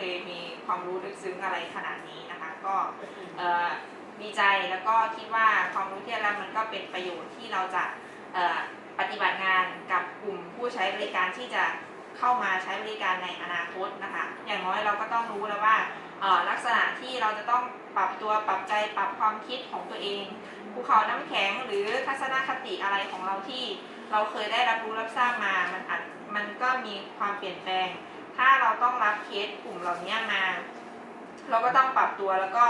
คยมีความรู้ลึก็เอ่อดีใจแล้วก็คิดว่าความรู้ที่ได้รับมันก็เป็นประโยชน์ที่เราจะปฏิบัติงานกับกลุ่มผู้ใช้บริการที่จะเข้ามาใช้บริการในอนาคตนะคะ อย่างน้อยเราก็ต้องรู้แล้วว่าลักษณะที่เราจะต้องปรับตัวปรับใจปรับความคิดของตัวเองภูเขาน้ำแข็งหรือทัศนคติอะไรของเราที่เราเคยได้รับรู้รับทราบมา มันอาจมันก็มีความเปลี่ยนแปลง ถ้าเราต้องรับเคสกลุ่มเหล่านี้มา เราก็ต้องปรับตัวแล้วก็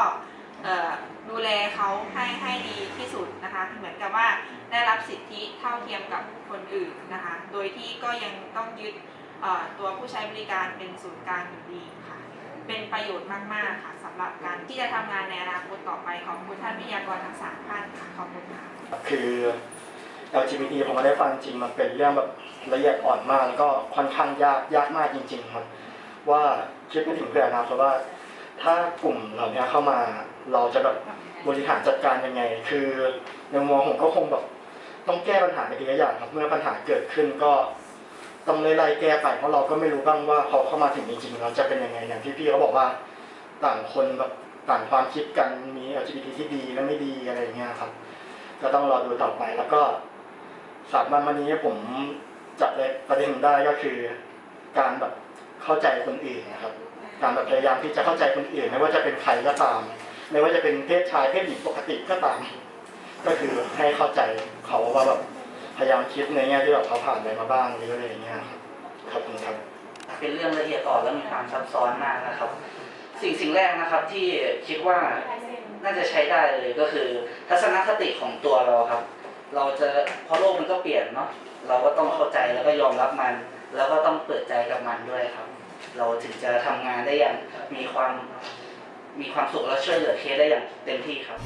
ดูแลเขาให้ให้ดีที่สุดนะคะ เหมือนกับว่าได้รับสิทธิเท่าเทียมกับคนอื่นนะคะ โดยที่ก็ยังต้องยึดตัวผู้ใช้บริการเป็นศูนย์กลางอยู่ดีค่ะ เป็นประโยชน์มาก ๆ ค่ะสำหรับการที่จะทำงานในอนาคตต่อไปของคุณท่านวิทยากรทั้งสามท่านค่ะขอบคุณค่ะคือ LGBT ผมก็ได้ฟังจริงมันเป็นเรื่องแบบละเอียดอ่อนมากแล้วก็ค่อนข้างยากยากมากจริงๆครับว่าคิดไม่ถึงเพื่อนนะเพราะว่า ถ้ากลุ่มเหล่านี้เข้ามาเราจะแบบบริหารจัดการยังไง คือในมุมมองผมก็คงแบบต้องแก้ปัญหาในทีละอย่างครับเมื่อปัญหาเกิดขึ้นก็ต้องไล่แก้ไปเพราะเราก็ไม่รู้บ้างว่าพอเข้ามาถึงจริงๆเราจะเป็นยังไงอย่างที่พี่เขาบอกว่าต่างคนแบบต่างความคิดกันมี LGBT ที่ดีและไม่ดีอะไรอย่างเงี้ยครับ ก็ต้องรอดูต่อไปแล้วก็ สามวันวันนี้ผมจับประเด็นได้ก็คือ การแบบเข้าใจคนอื่นนะครับ การแบบพยายามที่จะเข้าใจคนอื่น ไม่ว่าจะเป็นใครก็ตาม ไม่ว่าจะเป็นเพศชายเพศหญิงปกติก็ตาม ก็คือให้เข้าใจเขาว่าแบบพยายามคิดในแง่ที่แบบเขาผ่านอะไรมาบ้างหรืออะไรอย่างเงี้ยครับขอบคุณครับ เป็นเรื่องละเอียดอ่อนและมีความซับซ้อนมากนะครับ สิ่งสิ่งแรกนะครับที่คิดว่าน่าจะใช้ได้เลยก็คือ ทัศนคติของตัวเราครับ เราจะเพราะโลกมันก็เปลี่ยนเนาะเราก็ต้องเข้าใจแล้วก็ยอมรับมัน แล้วก็ต้องเปิดใจกับมันด้วยครับ เราถึงจะทำงานได้อย่างมีความมีความสุขและช่วยเหลือเคสได้อย่างเต็มที่ครับ